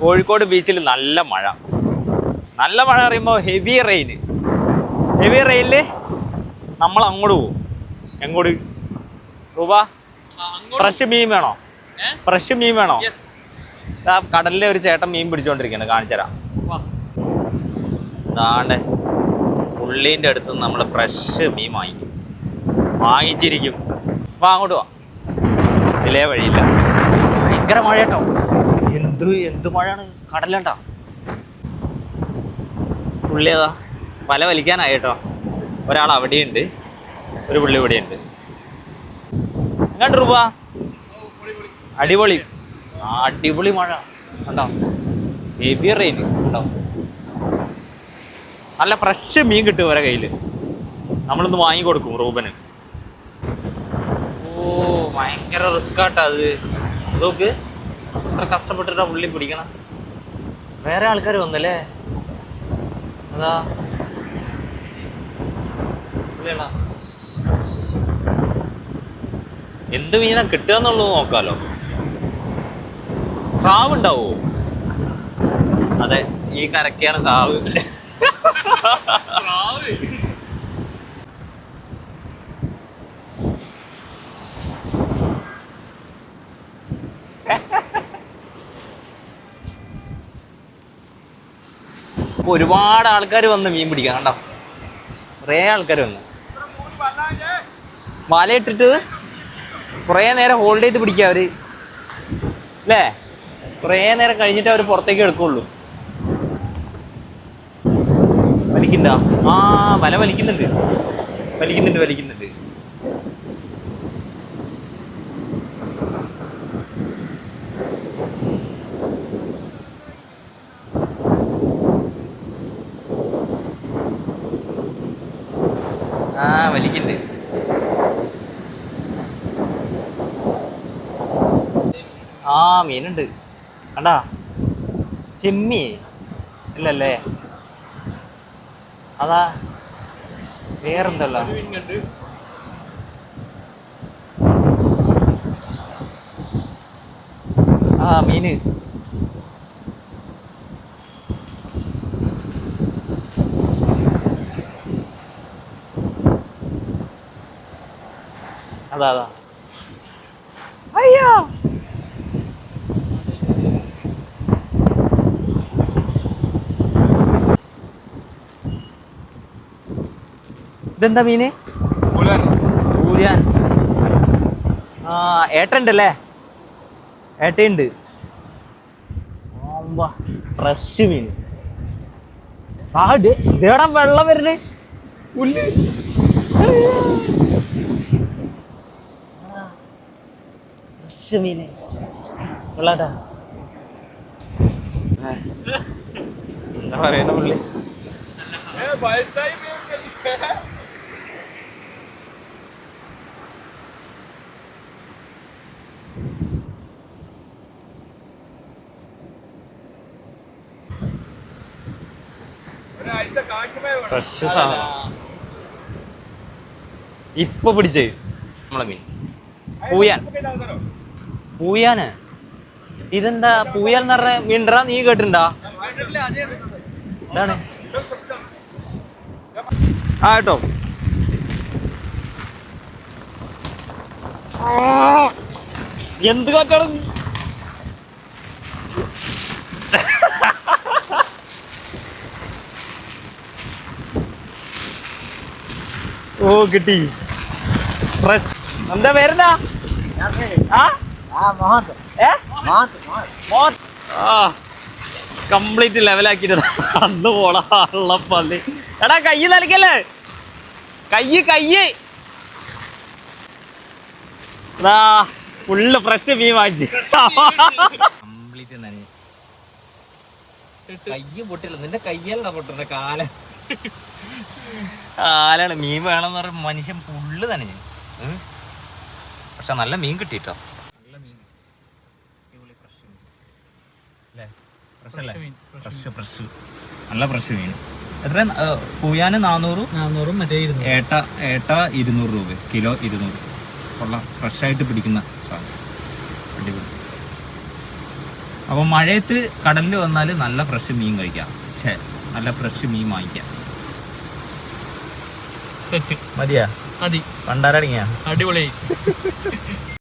കോഴിക്കോട് ബീച്ചിൽ നല്ല മഴ. നല്ല മഴ പറയുമ്പോൾ ഹെവി റെയിൻ ഹെവി റെയിനിൽ നമ്മൾ അങ്ങോട്ട് പോകും. എങ്ങോട്ട്? രൂപ ഫ്രഷ് മീൻ വേണോ? ഫ്രഷ് മീൻ വേണോ? ആ കടലിലെ ഒരു ചേട്ടൻ മീൻ പിടിച്ചോണ്ടിരിക്കുകയാണ് കാണിച്ചുതരാം ഇതാണ്ട് പുള്ളീന്റെ അടുത്ത് നമ്മൾ ഫ്രഷ് മീൻ വാങ്ങിക്കും വാങ്ങിച്ചിരിക്കും. വാ അങ്ങോട്ട് വാ. ഇതിലേ വഴിയില്ല. ഭയങ്കര മഴ കേട്ടോ എന്ത് എന്ത് മഴയാണ്? കടലണ്ട പുള്ളി ഏതാ വല വലിക്കാനായി കേട്ടോ. ഒരാൾ അവിടെയുണ്ട് ഒരു പുള്ളി ഇവിടെയുണ്ട്. എങ്ങോട്ട് രൂപ? അടിപൊളി. അടിപൊളി മഴ. കണ്ടോ? ഹെവി റെയിൻ കണ്ടോ? നല്ല ഫ്രഷ് മീൻ കിട്ടും ഇവരെ കയ്യിൽ നമ്മളൊന്ന് വാങ്ങിക്കൊടുക്കും റൂബന്. ഓ ഭയങ്കര റിസ്ക് അത്. നോക്ക് എത്ര കഷ്ടപ്പെട്ടിട്ടാ പുള്ളി പിടിക്കണം. വേറെ ആൾക്കാർ വന്നല്ലേ? അതാ? എന്ത് മീനാ കിട്ടുക എന്നുള്ളത് നോക്കാലോ. സ്രാവ് ഉണ്ടാവോ? അതെ ഈ കരക്കാണ് സ്രാവ് ഒരുപാട് ആൾക്കാർ വന്ന് മീൻ പിടിക്കാൻ കണ്ടോ? കുറേ ആൾക്കാർ വന്ന്. വലയിട്ടിട്ട് കുറേ നേരം ഹോൾഡ് ചെയ്ത് പിടിക്കുക അവർ. അല്ലേ? കുറേ നേരം കഴിഞ്ഞിട്ട് അവർ പുറത്തേക്ക് എടുക്കുള്ളൂ. വലിക്കണ്ട ആ വല വലിക്കുന്നുണ്ട്. വലിക്കുന്നുണ്ട് വലിക്കുന്നുണ്ട്. ആ വലിക്കുന്നുണ്ട്. ആ മീനുണ്ട്. കണ്ടാ? ചെമ്മി. ഇല്ലല്ലേ? അതാ. വേറെന്തല്ല? ആ മീന്. അതാ അതാ. അയ്യോ. ഇതെന്താ മീന്? ഊരാൻ ആ ഏട്ടണ്ടല്ലേ ഏട്ടയുണ്ട്. ഫ്രഷ് മീൻ. ആ ഇതേടാ വെള്ളം വരുന്നേ. പുല്ല് ഫ്രഷ് മീന് വെള്ളാട്ടാ എന്താ പറയുന്ന പുള്ളി? ഫ്രഷ് സാധനം ഇപ്പൊ പിടിച്ചേ നമ്മളെ മീൻ. പൂയാൻ. പൂയാന്? ഇതെന്താ പൂയാൻ എന്ന് പറഞ്ഞ മീൻഡ്രാ നീ എന്താണ് ആ കേട്ടോ. എന്ത് കാറ്റാണ് ഓ കിട്ടി. എന്താ മോൻ ആ? കംപ്ലീറ്റ് ലെവലാക്കിട്ട് അന്ന് പോള പള്ളി എടാ കയ്യ് നൽകല്ലേ കയ്യ് കയ്യ്. എടാ ഫുള്ള് ഫ്രഷ് മീൻ വാങ്ങിച്ച്. കംപ്ലീറ്റ് നനഞ്ഞ് കയ്യ് പൊട്ടില്ല. നിന്റെ കയ്യല്ല പൊട്ടുന്ന കാല. കാലാണ് മീൻ വേണമെന്ന് പറയുമ്പോൾ മനുഷ്യൻ ഫുള്ള് തന്നെ പക്ഷെ നല്ല മീൻ കിട്ടിട്ടോ നല്ല മീൻ ഫ്രഷ് അല്ലേ? ഫ്രഷ് അല്ലേ? ഫ്രഷ് ഫ്രഷ് നല്ല ഫ്രഷ് മീൻ. എത്ര പൂയാന് നാനൂറ് നാന്നൂറും മറ്റേ ഏട്ട ഏട്ട ഇരുന്നൂറ് രൂപ കിലോ ഇരുന്നൂറ്. കൊള്ളാം ഫ്രഷായിട്ട് പിടിക്കുന്ന സാധനം. അടിപൊളി. അപ്പോൾ മഴയത്ത് കടലിൽ വന്നാൽ നല്ല ഫ്രഷ് മീൻ കഴിക്കാം. ഛേ നല്ല ഫ്രഷ് മീൻ വാങ്ങിക്കാം. സെറ്റ് മതിയാ? മതി. പണ്ടാരടങ്ങിയാ? അടിപൊളി.